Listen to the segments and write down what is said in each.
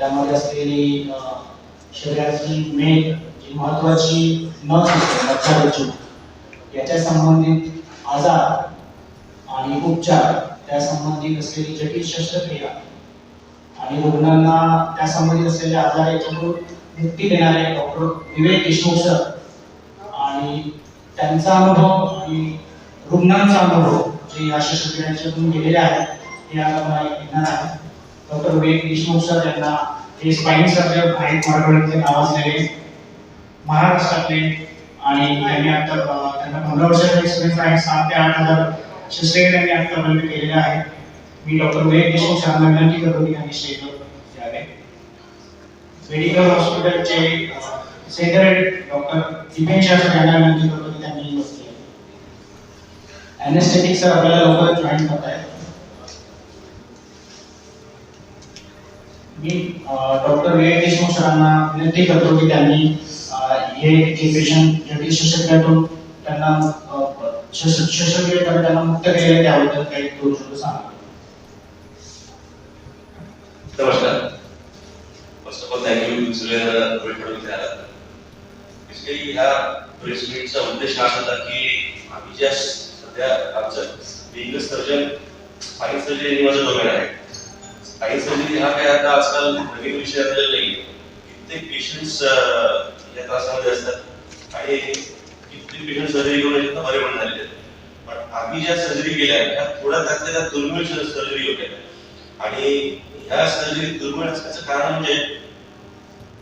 त्यामध्ये असलेली शरीराची मेघ जी महत्वाची नस असते मच्छरचू याच्या संबंधित आजार आणि उपचार त्या संबंधित असलेली जटिल शस्त्रक्रिया आणि रुग्णांना त्या संबंधित असलेल्या आजार याच्यातून मुक्ती देणारे डॉक्टर विवेक देशमुख सर आणि त्यांचा अनुभव आणि रुग्णांचा अनुभव जे या शस्त्रक्रियांच्यातून गेलेले आहेत हे आता मला येणार आहे डॉक्टर विवेक देशमुख सर यांना हे स्पाईन सर्जन आहेत मराठवाड्यातले नावाजलेले महाराष्ट्रातले आणि त्यांनी आता त्यांना पंधरा वर्षाचा एक्सपिरियन्स आहे. सात ते आठ हजार शस्त्रक्रिया त्यांनी आतापर्यंत केलेल्या आहेत मी डॉक्टर विवेक देशमुख सरांना विनंती करतो की त्यांनी स्टेजवर यावे मेडिकल हॉस्पिटलचे secretary doctor Dipen Shah sir यांना विनंती करतो की त्यांनी वरती सर आपल्याला लवकरच जॉईन करत मी डॉक्टर विवेक देशमुख सरांना विनंती करतो की त्यांनी हे जे पेशंट जटिल शस्त्रक्रियातून त्यांना अ, त्यांना मुक्त केलेले त्याबद्दल काही दोन शब्द सांगा. नमस्कार. फर्स्ट ऑफ ऑल थँक्यू सगळ्यांना वेळ काढून बेसिकली ह्या प्रेस मीटचा उद्देश हा होता की आम्ही ज्या सध्या आमचं बिंग सर्जन फाईन सर्जन माझं डोमेन आहे. काही सर्जरी हा काय आता आजकाल नवीन विषय आपल्याला नाही. कित्येक पेशंट्स या त्रासामध्ये असतात. आणि कित्येक पेशंट सर्जरी करून याच्यात बरे पण झालेले आहेत. पण आम्ही ज्या सर्जरी केल्या ह्या थोड्या त्यातल्या त्या दुर्मिळ सर्जरी होत्या. आणि ह्या सर्जरी दुर्मिळ असण्याचं कारण म्हणजे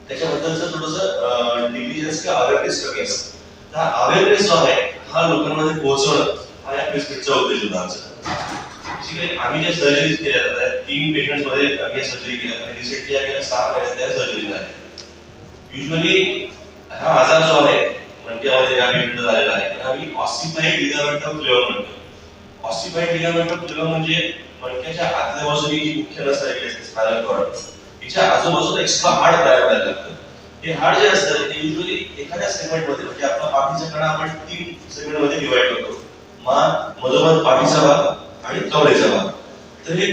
त्याच्याबद्दलचं थोडस निग्लिजन्स किंवा अवेअरनेस कमी असतं. हा अवेअरनेस जो आहे हा लोकांमध्ये पोहोचवणं हा या प्रेसमेंटचा उद्देश होता आमचा. आम्ही ज्या सर्जरीज केल्या जातात तीन पेशंटमध्ये आम्ही सर्जरी केल्या आणि रिसेंटली आम्ही सहा महिन्यात त्या सर्जरी झाल्या युजली हा आजार जो आहे म्हणजे या पेशंट झालेला आहे. त्याला आम्ही ऑसिफाईड लिगामेंट ऑफ लिव्हर म्हणतो. ऑसिफाईड लिगामेंट ऑफ लिव्हर म्हणजे मणक्याच्या आतल्या बाजूने जी मुख्य नस असते स्पायनल कॉर्ड तिच्या आजूबाजूला एक्स्ट्रा हाड तयार व्हायला लागतं. हे हाड जे असतं ते युजली एखाद्या सेगमेंटमध्ये म्हणजे आपला पाठीचा कणा आपण तीन सेगमेंटमध्ये डिवाइड करतो. मान मधोमध पाठीचा भाग. आणि कवरेचा भाग तर हे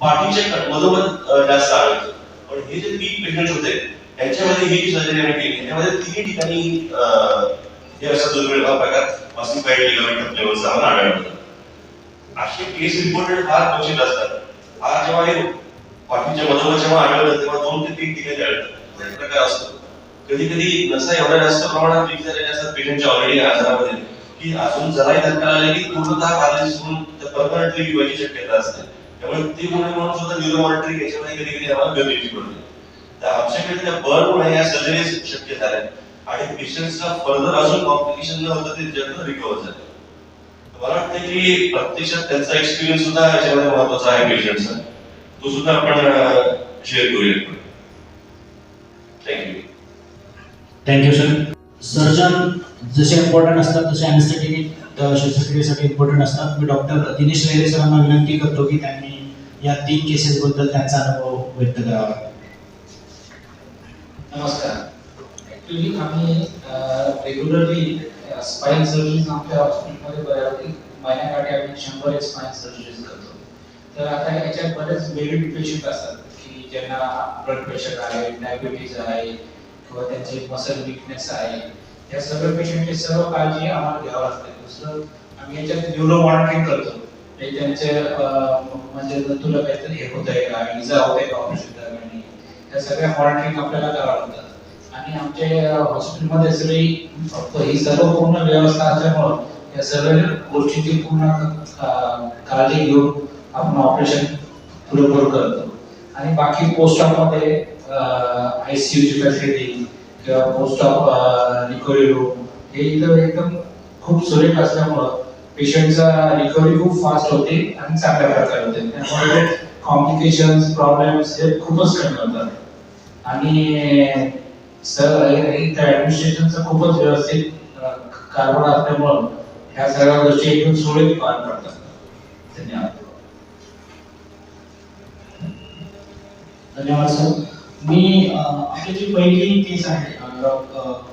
पाठीच्या मधोमध जास्त आढळतो. पण हे जे तीन पेशंट होते त्यांच्यामध्ये ही जी सर्जरी आम्ही केली याच्यामध्ये तिन्ही ठिकाणी हे असा दुर्मिळ हा प्रकार ऑसिफाईड लिगामेंट लेवलचा फ्लेवरचा आम्हाला आढळतो असे केस रिपोर्टेड फार क्वचित असतात. हा जेव्हा हे पाठीच्या मधोमध जेव्हा आढळलं तेव्हा दोन ते तीन ठिकाणी आढळतात. प्रकार असतो. कधी कधी नसा एवढ्या जास्त प्रमाणात वीक झालेल्या असतात पेशंटच्या ऑलरेडी आजारामध्ये की अजून जराही धक्का लागला की पूर्णतः पॅरालिसिस होऊन परमनंटली व्हायची शक्यता असते. त्यामुळे ते गुन्हे म्हणून सुद्धा न्यूरो मॉनिटरिंग याच्यामध्ये कधी कधी आम्हाला गरजेची पडते. तर आमच्याकडे त्या बर्नमुळे या सर्जरीज शक्य झाल्या आणि पेशंट्सला फर्दर अजून कॉम्प्लिकेशन न होतं ते जल्द रिकवर झाले. मला वाटतं की प्रत्यक्षात त्यांचा एक्सपिरियन्स सुद्धा याच्यामध्ये महत्त्वाचा आहे पेशंटचा तो सुद्धा आपण शेअर करूया thank you thank you sir surgeon जसे इम्पॉर्टंट असतात तसे अनेस्थेटिक शस्त्रक्रियेसाठी इम्पॉर्टंट असतात. मी डॉक्टर दिनेश लेरे सरांना विनंती करतो की त्यांनी या तीन केसेसबद्दल त्यांचा अनुभव व्यक्त करावा. नमस्कार. ॲक्च्युली आम्ही रेग्युलरली स्पाईन सर्जरीज आमच्या हॉस्पिटलमध्ये बऱ्यापैकी महिन्याकाठी आम्ही शंभर एक स्पाईन सर्जरीज करतो. तर आता याच्यात बरेच मेरिट पेशंट असतात की ज्यांना ब्लड प्रेशर आहे डायबिटीज आहे किंवा त्यांचे मसल विकनेस आहे. या सर्व पेशंटची सर्व काळजी आम्हाला घ्यावं लागते. दुसरं आम्ही याच्यात न्यूरो मॉनिटरिंग करतो. म्हणजे त्यांचे म्हणजे तुला काहीतरी हे होत आहे का? इजा होत आहे का ऑपरेशन दरम्यान? या सगळ्या मॉनिटरिंग आपल्याला करावं लागतात आणि आमच्या हॉस्पिटलमध्ये सगळी फक्त ही सर्व पूर्ण व्यवस्था असल्यामुळं या सर्व गोष्टीची पूर्ण काळजी घेऊन आपण ऑपरेशन पुरेपूर करतो. आणि बाकी पोस्ट ऑफमध्ये आय सी यूची फॅसिलिटी किंवा पोस्ट ऑफ रिकव्हरी रूम हे इथं एकदम खूप सुरेख असल्यामुळं पेशंटचा रिकव्हरी खूप फास्ट होते आणि चांगल्या प्रकारे होते. त्यामुळे कॉम्प्लिकेशन्स प्रॉब्लेम्स हे खूपच कमी होतात. आणि सर इथं ऍडमिनिस्ट्रेशनचं खूपच व्यवस्थित कारभार असल्यामुळं ह्या सगळ्या गोष्टी एकदम सुरळीत पार पडतात. धन्यवाद. धन्यवाद सर. मी त्याची पहिली केस आहे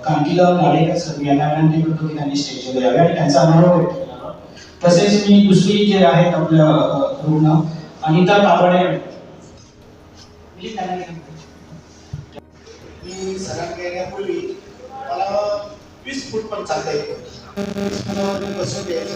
कांतीलाल नाडेकर सर यांना विनंती करतो की त्यांनी स्टेजवर यावे आणि त्यांचा अनुभव व्यक्त तसेच मी दुसरी जे आहेत आपल्या रुग्ण अनिता कापडे. मी सराव मला वीस फूट पण चालता येतो बसून द्यायचं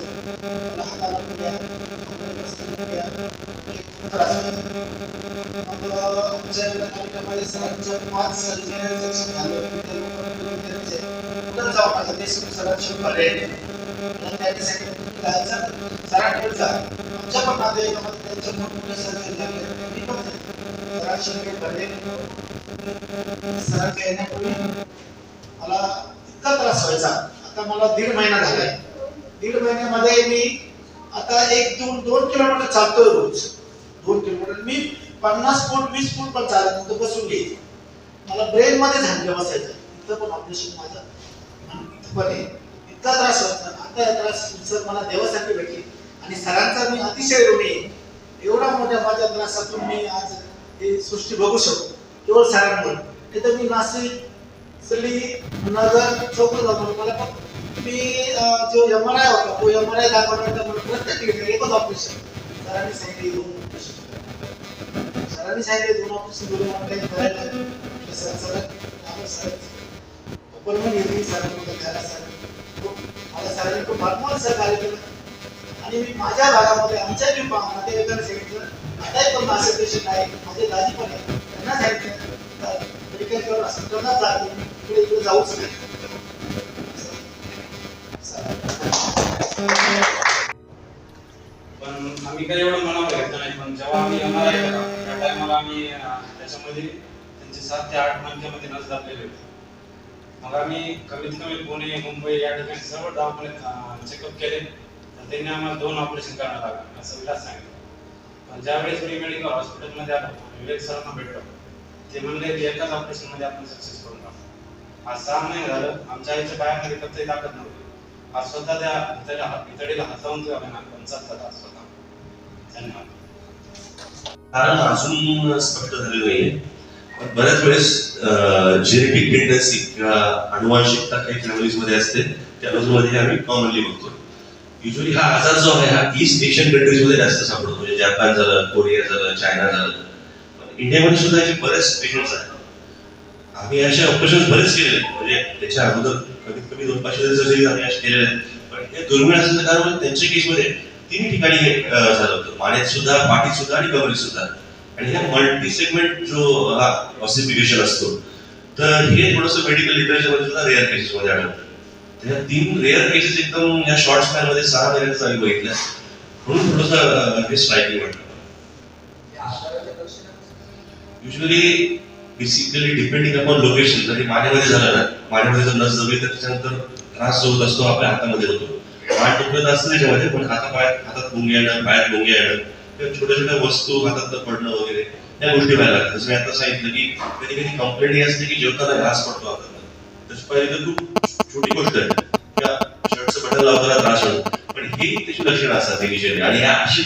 सरांच्या येण्यापूर्वी मला इतका त्रास व्हायचा आता मला दीड महिना झालाय दीड महिन्यामध्ये मी आता एक दोन दोन किलोमीटर चालतोय रोज. दोन किलोमीटर मी पन्नास फूट वीस फूट पण चालत नव्हतं बसून घ्यायचं मला ब्रेन मध्ये झांजलं बसायचं. इथं पण ऑपरेशन माझं. आणि इथं पण आहे इतका त्रास व्हायचा आता या त्रास सर मला देवासाठी भेटली. आणि सरांचा मी अतिशय ऋणी आहे. एवढा मोठ्या माझ्या त्रासातून मी आज ही सृष्टी बघू शकतो. केवळ सरांमुळे. नाही तर मी नाशिक दिल्ली नगर चौक जातो. मला पण मी जो एम आर आय होता तो एम आर आय दाखवण्याचा मला प्रत्येक ठिकाणी एकच ऑपरेशन सरांनी सांगितले दोन ऑपरेशन सरांनी सांगितले दोन ऑपरेशन दोन करायला लागले. सर सर आम्ही पण मग येते सरांनी करायला सर मला सरांनी खूप भरपूर सहकार्य केलं आणि मी माझ्या भागामध्ये आमच्या जे नातेवाईकांना सांगितलं आता पण नाशिक पेशंट आहे माझे दाजी पण आहे त्यांना सांगितलं मेडिकल किंवा हॉस्पिटलला जाते इकडे इकडे जाऊच नाही पण आम्ही काही एवढं त्याच्यामध्ये त्यांचे सात ते आठ मनक्यामध्ये नस दाबलेले होते. मग आम्ही कमीत कमी पुणे मुंबई या ठिकाणी सर्व दवाखान्यात चेकअप केले. तर त्यांनी आम्हाला दोन ऑपरेशन करावं लागलं असं विलास सांगितलं. पण ज्यावेळेस मी मेडिकल हॉस्पिटलमध्ये आलो विवेक सरांना भेटलो ते म्हणले की एकाच ऑपरेशनमध्ये आपण सक्सेस करून टाकू. आज सहा महिने झालं आमच्या आईच्या पायामध्ये कधी ताकद नव्हती. आज स्वतः त्या त्याला इतडीला हातावून ते आपण आपण स्वतः. धन्यवाद. कारण अजून स्पष्ट झालेलं नाहीये. पण बऱ्याच वेळेस जेनेटिक टेंडन्सी किंवा अनुवांशिकता काही फॅमिलीजमध्ये असते त्या बाजूमध्ये आम्ही कॉमनली बघतो. युजली हा आजार जो आहे हा ईस्ट एशियन कंट्रीजमध्ये जास्त सापडतो. म्हणजे जपान झालं कोरिया झालं चायना झालं. पण इंडियामध्ये सुद्धा याचे बरेच पेशंट्स आहेत. आम्ही असे ऑपरेशन बरेच केले म्हणजे त्याच्या अगोदर कमीत कमी दोन पाचशे आम्ही असे केलेले आहेत पण हे दुर्मिळ असल्याचं कारण म्हणजे त्यांच्या केसमध्ये तीन ठिकाणी हे, झालं होतं. मानेत सुद्धा पाठीत सुद्धा आणि कमरीत सुद्धा. आणि ह्या मल्टी सेगमेंट जो हा ऑसिफिकेशन असतो तर हे थोडंसं मेडिकल लिटरेचरमध्ये सुद्धा रेअर केसेस मध्ये आढळतं. तर ह्या तीन रेअर केसेस एकदम या शॉर्ट स्पॅनमध्ये सहा महिन्याचा आम्ही बघितल्या म्हणून थोडंसं हे स्ट्रायकिंग वाटतं. Usually basically depending upon location जरी मानेमध्ये झालं ना मानेमध्ये जर लस जमली तर त्याच्यानंतर त्रास जो होत असतो आपल्या हातामध्ये होतो. मान दुखत असतं त्याच्यामध्ये पण हातापायात हातात मुंग्या येणं पायात मुंग्या येणं किंवा छोट्या छोट्या वस्तू हातात पडणं वगैरे त्या गोष्टी व्हायला लागतात. जसं मी आता सांगितलं की कधी कधी कंप्लेंट ही असते की जेवताना घास पडतो हातात तशी पाहिजे तर खूप छोटी गोष्ट आहे. त्या शर्टचं बटन लावताना त्रास होतो. पण हे त्याची लक्षणं असतात इनिशियली आणि ह्या अशी